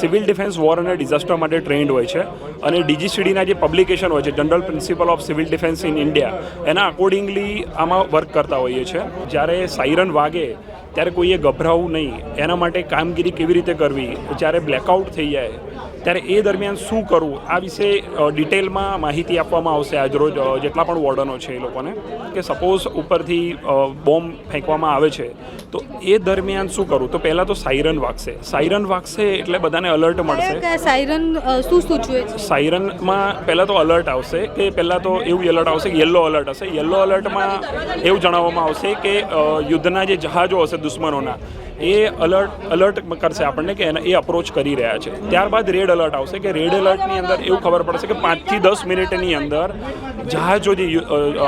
Civil defence war અને disaster માટે trained હોય છે અને ડીજીસીડીના જે પબ્લિકેશન હોય છે, general principle of civil defence in India, એના અકોર્ડિંગલી આમાં વર્ક કરતા હોઈએ છીએ જ્યારે સાયરન વાગે, ત્યારે કોઈએ ગભરાવું નહીં. એના માટે કામગીરી કેવી રીતે કરવી? જ્યારે બ્લેકઆઉટ થઈ જાય ત્યારે એ દરમિયાન શું કરવું? આ વિશે ડિટેલમાં માહિતી આપવામાં આવશે આજરોજ જેટલા પણ વોર્ડનો છે એ લોકોને. કે સપોઝ ઉપરથી બોમ્બ ફેંકવામાં આવે છે તો એ દરમિયાન શું કરવું? તો પહેલાં તો સાયરન વાગશે. સાયરન વાગશે એટલે બધાને અલર્ટ મળશે. સાયરન શું સૂચવે સાયરનમાં પહેલાં તો અલર્ટ આવશે કે પહેલાં તો એવું એલર્ટ આવશે યલો અલર્ટ હશે. યલો અલર્ટમાં એવું જણાવવામાં આવશે કે યુદ્ધના જે જહાજો હશે દુશ્મનોના એ અલર્ટ અલર્ટ કરશે આપણને કે એ અપ્રોચ કરી રહ્યા છે. ત્યારબાદ રેડ અલર્ટ આવશે કે રેડ અલર્ટની અંદર એવું ખબર પડશે કે પાંચથી દસ મિનિટની અંદર જહાજો જે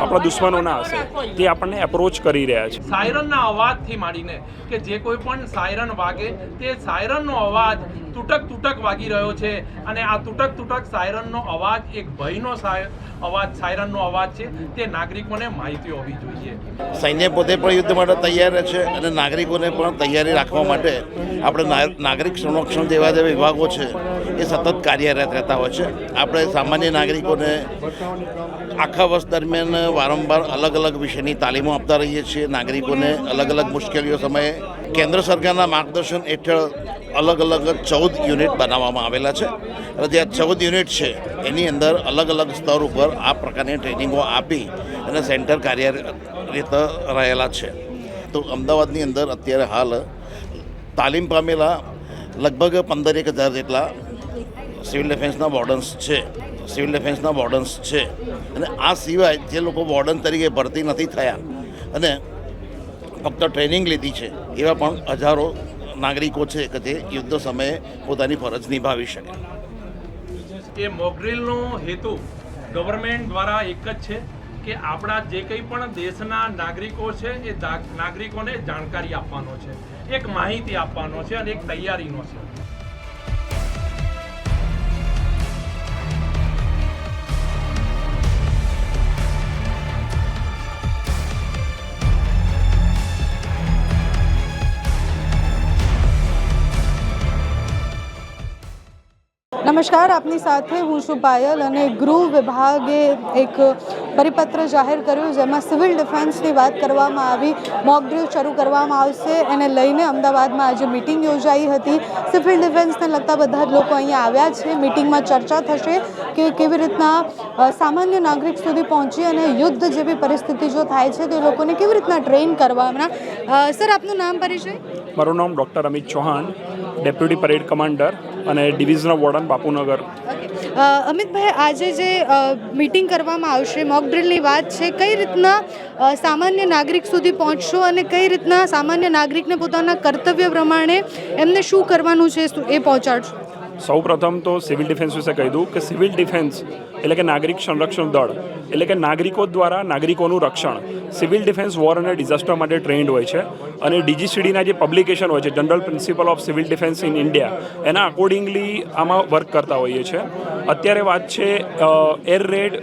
આપણા દુશ્મનોના હશે તે આપણને એપ્રોચ કરી રહ્યા છે. સાયરનના અવાજથી માંડીને કે જે કોઈ પણ સાયરન વાગે તે સાયરનનો અવાજ તૂટક તૂટક વાગી રહ્યો છે. અને આ તૂટક તૂટક સાયરનનો અવાજ એક ભયનો સાય અવાજ સાયરનનો અવાજ છે. તે નાગરિકોને માહિતી હોવી જોઈએ. સૈન્ય પોતે પણ યુદ્ધ માટે તૈયાર રહે છે અને નાગરિકોને પણ તૈયારી રાખવા માટે આપણે નાગરિક સંરક્ષણ જેવા જે વિભાગો છે, એ સતત કાર્યરત રહેતા હોય છે. આપણે સામાન્ય નાગરિકોને આખા વર્ષ દરમિયાન વારંવાર અલગ અલગ વિષયની તાલીમો આપતા રહીએ છીએ. નાગરિકોને અલગ અલગ મુશ્કેલીઓ સમયે કેન્દ્ર સરકારના માર્ગદર્શન હેઠળ અલગ અલગ ચૌદ યુનિટ બનાવવામાં આવેલા છે. અને જે આ ચૌદ યુનિટ છે, એની અંદર અલગ અલગ સ્તર ઉપર આ પ્રકારની ટ્રેનિંગો આપી અને સેન્ટર કાર્યરત રહેલા છે. તો અમદાવાદની અંદર અત્યારે હાલ તાલીમ પામેલા લગભગ પંદર એક હજાર જેટલા સિવિલ ડિફેન્સના વોર્ડન્સ છે. સિવિલ ડિફેન્સના વોર્ડન્સ છે. અને આ સિવાય જે લોકો વોર્ડન તરીકે ભરતી નથી થયા અને ફક્ત ટ્રેનિંગ લીધી છે, એવા પણ હજારો નાગરિકો છે કે જે યુદ્ધ સમયે પોતાની ફરજ નિભાવી શકે. એ મોકડ્રીલનો હેતુ ગવર્મેન્ટ દ્વારા એક જ છે? કે આપણા જે કંઈ પણ દેશના નાગરિકો છે, એ નાગરિકોને જાણકારી આપવાનો છે, એક માહિતી આપવાનો છે અને એક તૈયારીનો છે. નમસ્કાર, આપની સાથે હું છું પાયલ અને ગૃહ વિભાગે એક પરિપત્ર જાહેર કર્યું જેમાં સિવિલ ડિફેન્સની વાત કરવામાં આવી મોક ડ્રીલ શરૂ કરવામાં આવશે. એને લઈને અમદાવાદમાં આજે મિટિંગ યોજાઈ હતી. સિવિલ ડિફેન્સને લગતા બધા જ લોકો અહીંયા આવ્યા છે. મિટિંગમાં ચર્ચા થશે કે કેવી રીતના સામાન્ય નાગરિક સુધી પહોંચી અને યુદ્ધ જેવી પરિસ્થિતિ જો થાય છે તો લોકોને કેવી રીતના ટ્રેન કરવાના? સર આપનું નામ પરિચય? મારું નામ doctor Amit Chauhan deputy parade commander અને ડિવિઝનલ વોર્ડન બાપુનગર. અમિતભાઈ, આજે જે મીટિંગ કરવામાં આવશે મોક ડ્રિલની વાત છે, કઈ રીતના સામાન્ય નાગરિક સુધી પહોંચશો અને કઈ રીતના સામાન્ય નાગરિકને પોતાના કર્તવ્ય પ્રમાણે એમને શું કરવાનું છે એ પહોંચાડશો? સૌ પ્રથમ તો સિવિલ ડિફેન્સ વિશે કહી દઉં કે સિવિલ ડિફેન્સ એટલે કે નાગરિક સંરક્ષણ દળ, એટલે કે નાગરિકો દ્વારા નાગરિકોનું રક્ષણ. સિવિલ ડિફેન્સ વોર અને ડિઝાસ્ટર માટે ટ્રેન્ડ હોય છે. અને ડીજીસીડીના જે પબ્લિકેશન હોય છે general principle of civil defence in India એના અકોર્ડિંગલી આમાં વર્ક કરતા હોઈએ છીએ. અત્યારે વાત છે એર રેડ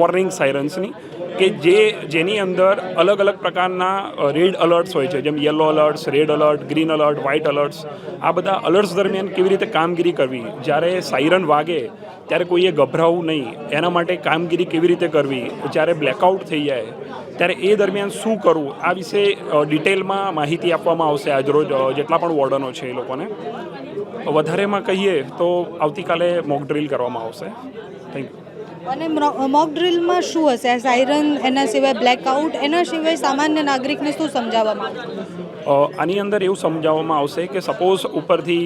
વોર્નિંગ સાયરન્સની કે જે જેની અંદર અલગ અલગ પ્રકારના રેડ અલર્ટ્સ હોય છે. જેમ yellow alerts red alert green alert white alerts આ બધા અલર્ટ્સ દરમિયાન કેવી રીતે કામગીરી કરવી? જ્યારે સાયરન વાગે, ત્યારે કોઈએ ગભરાવું નહીં. એના માટે કામગીરી કેવી રીતે કરવી? જ્યારે બ્લેકઆઉટ થઈ જાય, ત્યારે એ દરમિયાન શું કરવું? આ વિશે ડિટેલમાં માહિતી આપવામાં આવશે આજરોજ જેટલા પણ વોર્ડનો છે એ લોકોને. વધારેમાં કહીએ તો આવતીકાલે મોક ડ્રીલ કરવામાં આવશે. થેન્ક યુ અને મોક ડ્રિલમાં શું હશે? સાયરન એના સિવાય બ્લેકઆઉટ એના સિવાય સામાન્ય નાગરિકને શું સમજાવવામાં આની અંદર એવું સમજાવવામાં આવશે કે સપોઝ ઉપરથી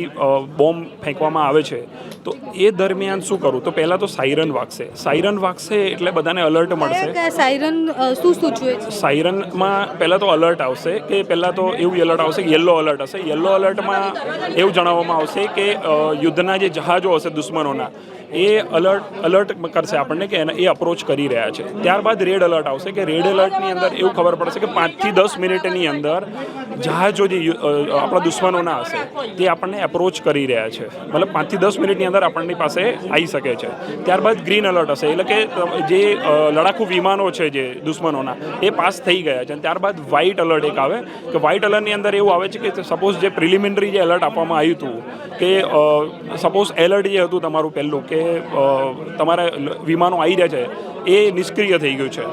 બોમ્બ ફેંકવામાં આવે છે તો એ દરમિયાન શું કરું? તો પહેલાં તો સાયરન વાગશે. સાયરન વાગશે એટલે બધાને અલર્ટ મળશે. સાયરન શું સૂચવે છે? સાયરનમાં પહેલાં તો અલર્ટ આવશે કે પહેલાં તો એવું એલર્ટ આવશે યલો અલર્ટ હશે. યલો અલર્ટમાં એવું જણાવવામાં આવશે કે યુદ્ધના જે જહાજો હશે દુશ્મનોના એ અલર્ટ અલર્ટ કરશે આપણને કે એ અપ્રોચ કરી રહ્યા છે. ત્યારબાદ રેડ અલર્ટ આવશે કે રેડ અલર્ટની અંદર એવું ખબર પડશે કે પાંચથી દસ મિનિટની અંદર જહાજો જે આપણા દુશ્મનોના હશે, તે આપણને એપ્રોચ કરી રહ્યા છે. મતલબ પાંચથી દસ મિનિટની અંદર આપણની પાસે આવી શકે છે. ત્યારબાદ ગ્રીન અલર્ટ હશે, એટલે કે જે લડાકુ વિમાનો છે જે દુશ્મનોના, એ પાસ થઈ ગયા છે. અને ત્યારબાદ વ્હાઇટ અલર્ટ એક આવે, કે વ્હાઇટ અલર્ટની અંદર એવું આવે છે કે સપોઝ જે પ્રિલિમિનરી જે એલર્ટ આપવામાં આવ્યું હતું, કે સપોઝ એલર્ટ જે હતું તમારું પહેલું, કે તમારા વિમાનો આવી રહ્યા છે એ નિષ્ક્રિય થઈ ગયું છે.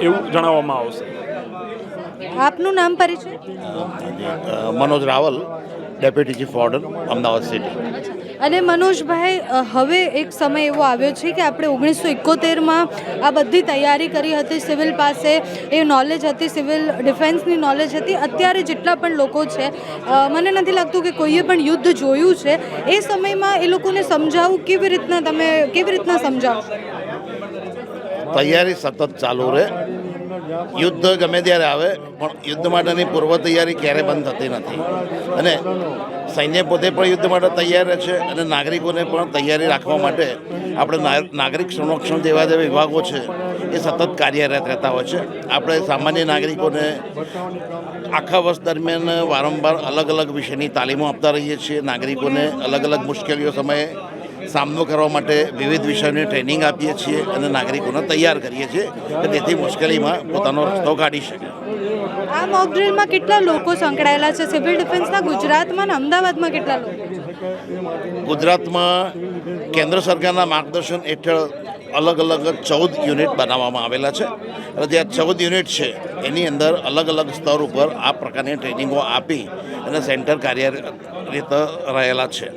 એવું જણાવવામાં આવશે. આપનું નામ પરિચય? Manoj Rawal deputy chief warden Ahmedabad city. અને મનોજભાઈ હવે એક સમય એવો આવ્યો છે કે આપણે ઓગણીસો એકોતેરમાં આ બધી તૈયારી કરી હતી સિવિલ પાસે. એ નોલેજ હતી, સિવિલ ડિફેન્સની નોલેજ હતી. અત્યારે જેટલા પણ લોકો છે મને નથી લાગતું કે કોઈએ પણ યુદ્ધ જોયું છે. એ સમયમાં એ લોકોને સમજાવવું કેવી રીતના તમે, કેવી રીતના સમજાવો? તૈયારી સતત ચાલુ રહે. યુદ્ધ ગમે ત્યારે આવે, પણ યુદ્ધ માટેની પૂર્વ તૈયારી ક્યારે બંધ થતી નથી. અને સૈન્ય પોતે પણ યુદ્ધ માટે તૈયાર રહે છે અને નાગરિકોને પણ તૈયારી રાખવા માટે આપણે નાગરિક સંરક્ષણ જેવા જે વિભાગો છે, એ સતત કાર્યરત રહેતા હોય છે. આપણે સામાન્ય નાગરિકોને આખા વર્ષ દરમિયાન વારંવાર અલગ અલગ વિષયની તાલીમો આપતા રહીએ છીએ. નાગરિકોને અલગ અલગ મુશ્કેલીઓ સમયે સામનો કરવા માટે વિવિધ વિષયોની ટ્રેનિંગ આપીએ છીએ અને નાગરિકોને તૈયાર કરીએ છીએ કે તેથી મુશ્કેલીમાં પોતાનો રસ્તો કાઢી શકે. આ મોક ડ્રિલમાં કેટલા લોકો સંકળાયેલા છે? સિવિલ ડિફેન્સના ગુજરાતમાં અને અમદાવાદમાં કેટલા લોકો ગુજરાતમાં કેન્દ્ર સરકારના માર્ગદર્શન હેઠળ અલગ અલગ ચૌદ યુનિટ બનાવવામાં આવેલા છે. અને જે આ ચૌદ યુનિટ છે એની અંદર અલગ અલગ સ્તર ઉપર આ પ્રકારની ટ્રેનિંગો આપી અને સેન્ટર કાર્યરત રહેલા છે.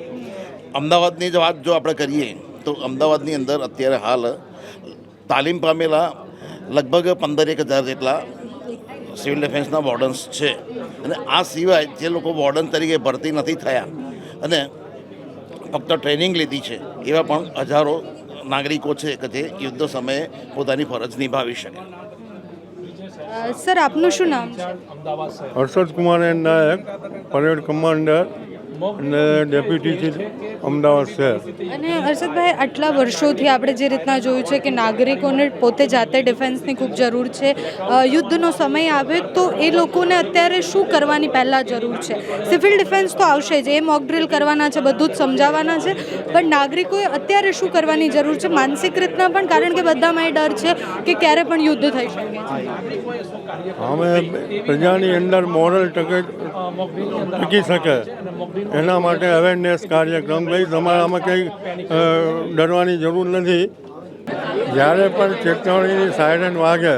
અમદાવાદની જ વાત જો આપણે કરીએ તો અમદાવાદની અંદર અત્યારે હાલ તાલીમ પામેલા લગભગ પંદર એક હજાર જેટલા સિવિલ ડિફેન્સના વોર્ડન્સ છે. અને આ સિવાય જે લોકો વોર્ડન તરીકે ભરતી નથી થયા અને ફક્ત ટ્રેનિંગ લીધી છે એવા પણ હજારો નાગરિકો છે કે જે યુદ્ધ સમયે પોતાની ફરજ નિભાવી શકે. સર આપનું શું નામ છે? હર્ષદ કુમાર નાયક પરેડ કમાન્ડર અને ડેપ્યુટી છે અમદાવાદ શહેર. અને હર્ષદભાઈ આટલા વર્ષોથી આપણે જે રીતના જોયું છે કે નાગરિકોને પોતે જાતે ડિફેન્સની ખૂબ જરૂર છે. યુદ્ધનો સમય આવે તો એ લોકોને અત્યારે શું કરવાની પહેલાં જરૂર છે? સિવિલ ડિફેન્સ તો આવશે જ એ મોક ડ્રિલ કરવાના છે બધું જ સમજાવવાના છે. પણ નાગરિકોએ અત્યારે શું કરવાની જરૂર છે? માનસિક રીતના પણ કારણ કે બધામાં એ ડર છે કે ક્યારે પણ યુદ્ધ થઈ શકે અમે પ્રજાની અંદર મોરલ ટકે ટકી શકે. એના માટે અવેરનેસ કાર્યક્રમ. ભાઈ, તમારામાં કંઈ ડરવાની જરૂર નથી. જ્યારે પણ ચેતવણીની સાયરન વાગે,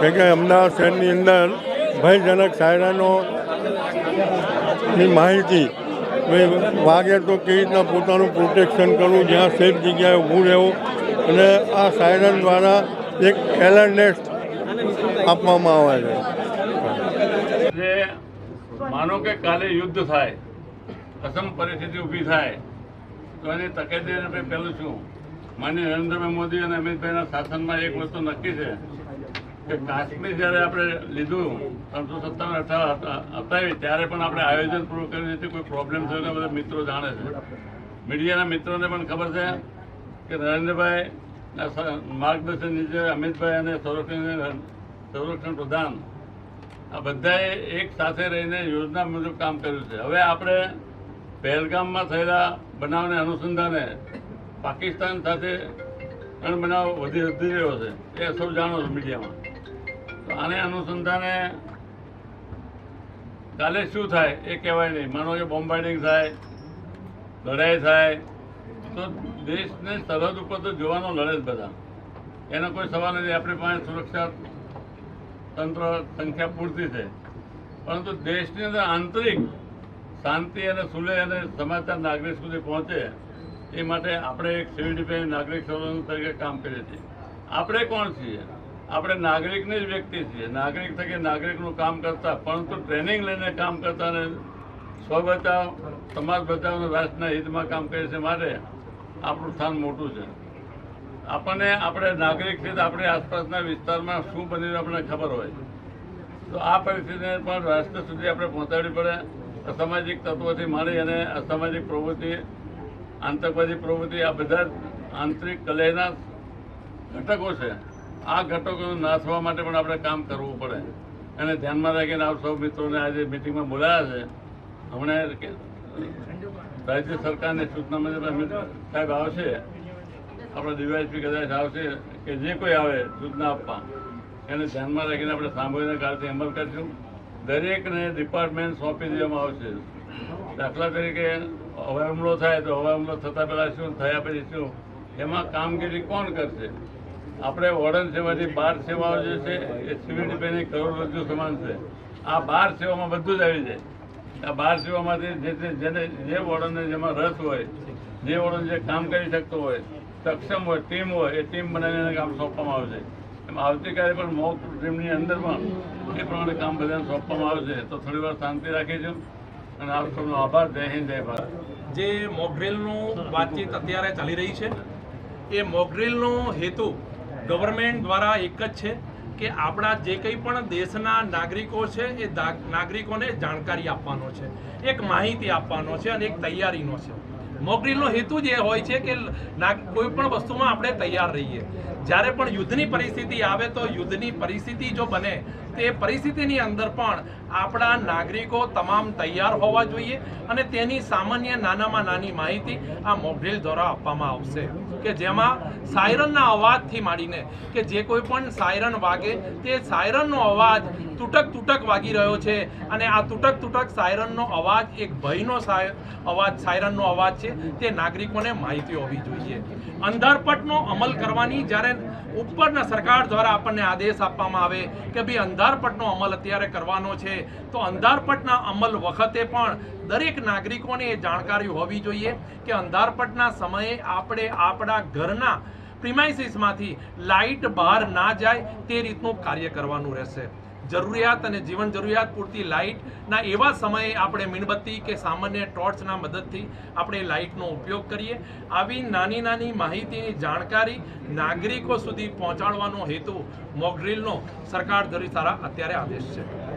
કે કે અમદાવાદ શહેરની અંદર ભયજનક સાયરનો ની માહિતી વાગે તો કેવી રીતના પોતાનું પ્રોટેક્શન કરવું, જ્યાં સેફ જગ્યાએ ઊભું રહેવું, અને આ સાયરન દ્વારા એક એલર્ટનેસ આપવામાં આવે છે. માનો કે કાલે યુદ્ધ થાય અસમ પરિસ્થિતિ ઊભી થાય, તો એની તકેદારી આપણે પહેલું છું માન્ય નરેન્દ્રભાઈ મોદી અને અમિતભાઈના શાસનમાં એક વસ્તુ નક્કી છે કે કાશ્મીર જ્યારે આપણે લીધું, ત્રણસો સત્તાવન અઠાર હટાવી ત્યારે પણ આપણે આયોજન પૂરું કરી દીધું કોઈ પ્રોબ્લેમ થયો બધા મિત્રો જાણે છે. મીડિયાના મિત્રોને પણ ખબર છે કે નરેન્દ્રભાઈ માર્ગદર્શન નીચે અમિતભાઈ અને સંરક્ષણ સંરક્ષણ પ્રધાન આ બધાએ એક સાથે રહીને યોજના મુજબ કામ કર્યું છે. હવે આપણે પહેલગામમાં થયેલા બનાવને અનુસંધાને પાકિસ્તાન સાથે ત્રણ બનાવ વધી વધી રહ્યો છે. એ સૌ જાણો છો મીડિયામાં. તો આને અનુસંધાને કાલે શું થાય એ કહેવાય નહીં. માનો કે બોમ્બાર્ડિંગ થાય, લડાઈ થાય, તો દેશને સરહદ ઉપર તો જોવાનો લડે જ બધા. એનો કોઈ સવાલ નથી. આપણી પાસે સુરક્ષા તંત્ર સંખ્યા પૂરતી છે. પરંતુ દેશની અંદર આંતરિક શાંતિ અને સુલે અને સમાચાર નાગરિક સુધી પહોંચે, એ માટે આપણે એક સિવિલ ડિફેન્સ નાગરિક સંરક્ષણ તરીકે કામ કરીએ છીએ. આપણે કોણ છીએ? આપણે નાગરિકની જ વ્યક્તિ છીએ. નાગરિક તરીકે નાગરિકનું કામ કરતા, પરંતુ ટ્રેનિંગ લઈને કામ કરતા અને સ્વ બચાવ, સમાજ બચાવ અને રાષ્ટ્રના હિતમાં કામ કરે છે માટે આપણું સ્થાન મોટું છે. આપણને આપણે નાગરિક છીએ તો આપણી આસપાસના વિસ્તારમાં શું બની આપણને ખબર હોય. તો આ પરિસ્થિતિને પણ રાષ્ટ્ર સુધી આપણે પહોંચાડવી પડે. અસામાજિક તત્વોથી માંડી અને અસામાજિક પ્રવૃત્તિ, આતંકવાદી પ્રવૃત્તિ, આ બધા આંતરિક કલયના ઘટકો છે. આ ઘટકો નાશવા માટે પણ આપણે કામ કરવું પડે. અને ધ્યાનમાં રાખીને આપ સૌ મિત્રોને આજે મિટિંગમાં બોલાયા છે. હમણાં રાજ્ય સરકારની સૂચના મુજબ સાહેબ આવશે, આપણા ડીવાયસપી કદાચ આવશે, કે જે કોઈ આવે સૂચના આપવા, એને ધ્યાનમાં રાખીને આપણે સાંભળીને કાલથી અમલ કરીશું. દરેકને ડિપાર્ટમેન્ટ સોંપી દેવામાં આવશે. દાખલા તરીકે હવાઈ હુમલો થાય તો હવાઈ હુમલો થતાં પહેલાં શું, થયા પછી શું? એમાં કામગીરી કોણ કરશે? આપણે વોર્ડન સેવાથી બાર સેવાઓ જે છે, એ સિવિલ ડિફેન્સની કરોડરજ્જુ સમાન છે. આ બાર સેવામાં બધું જ આવી જાય. આ બાર સેવામાંથી જે જેને, જે વોર્ડનને જેમાં રસ હોય, જે વોર્ડન જે કામ કરી શકતો હોય, સક્ષમ હોય, ટીમ હોય, એ ટીમ બનાવીને કામ સોંપવામાં આવશે. એમ આવતીકાલે પણ મોક ટીમની અંદર પણ એ પ્રમાણે કામ બધાને સોંપવામાં આવશે તો થોડી વાર શાંતિ રાખીશું અને આપ સૌનો આભાર. જય હિન્દ, જય ભારત. જે મોકડ્રીલનું વાતચીત અત્યારે ચાલી રહી છે, એ મોકડ્રીલનો હેતુ ગવર્મેન્ટ દ્વારા એક જ છે કે આપણા જે કંઈ પણ દેશના નાગરિકો છે, એ નાગરિકોને જાણકારી આપવાનો છે, એક માહિતી આપવાનો છે અને એક તૈયારીનો છે. મોકડ્રીલનો હેતુ જ એ હોય છે કે કોઈ પણ વસ્તુમાં આપણે તૈયાર રહીએ. જ્યારે પણ યુદ્ધની પરિસ્થિતિ આવે તો યુદ્ધની પરિસ્થિતિ જો બને, તે પરિસ્થિતિની અંદર પણ આપણા નાગરિકો તમામ તૈયાર હોવા જોઈએ અને તેની સામાન્ય નાનામાં નાની માહિતી આ મોકડ્રીલ દ્વારા આપવામાં આવશે. કે જેમાં સાયરનના અવાજથી માંડીને કે જે કોઈ પણ સાયરન વાગે, તે સાયરનનો અવાજ તૂટક તૂટક વાગી રહ્યો છે અને આ તૂટક તૂટક સાયરનનો અવાજ એક ભયનો અવાજ, સાયરનનો અવાજ છે, તે નાગરિકોને માહિતી હોવી જોઈએ. અંધારપટનો અમલ કરવાની જ્યારે ઉપરના સરકાર દ્વારા આપણને આદેશ આપવામાં આવે કે ભાઈ અંધારપટનો અમલ અત્યારે કરવાનો છે. તો અંધારપટના અમલ વખતે પણ દરેક નાગરિકોને એ જાણકારી હોવી જોઈએ કે અંધારપટના સમયે આપણે આપણા ઘરના પ્રિમાઇસીસમાંથી લાઇટ બહાર ના જાય તે રીતનું કાર્ય કરવાનું રહેશે. જરૂરિયાત અને જીવન જરૂરિયાત પૂરતી લાઇટના એવા સમયે આપણે મીણબત્તી કે સામાન્ય ટોર્ચના મદદથી આપણે લાઇટનો ઉપયોગ કરીએ. આવી નાની નાની માહિતીની જાણકારી નાગરિકો સુધી પહોંચાડવાનો હેતુ મોકડ્રીલનો સરકાર દ્વારા અત્યારે આદેશ છે.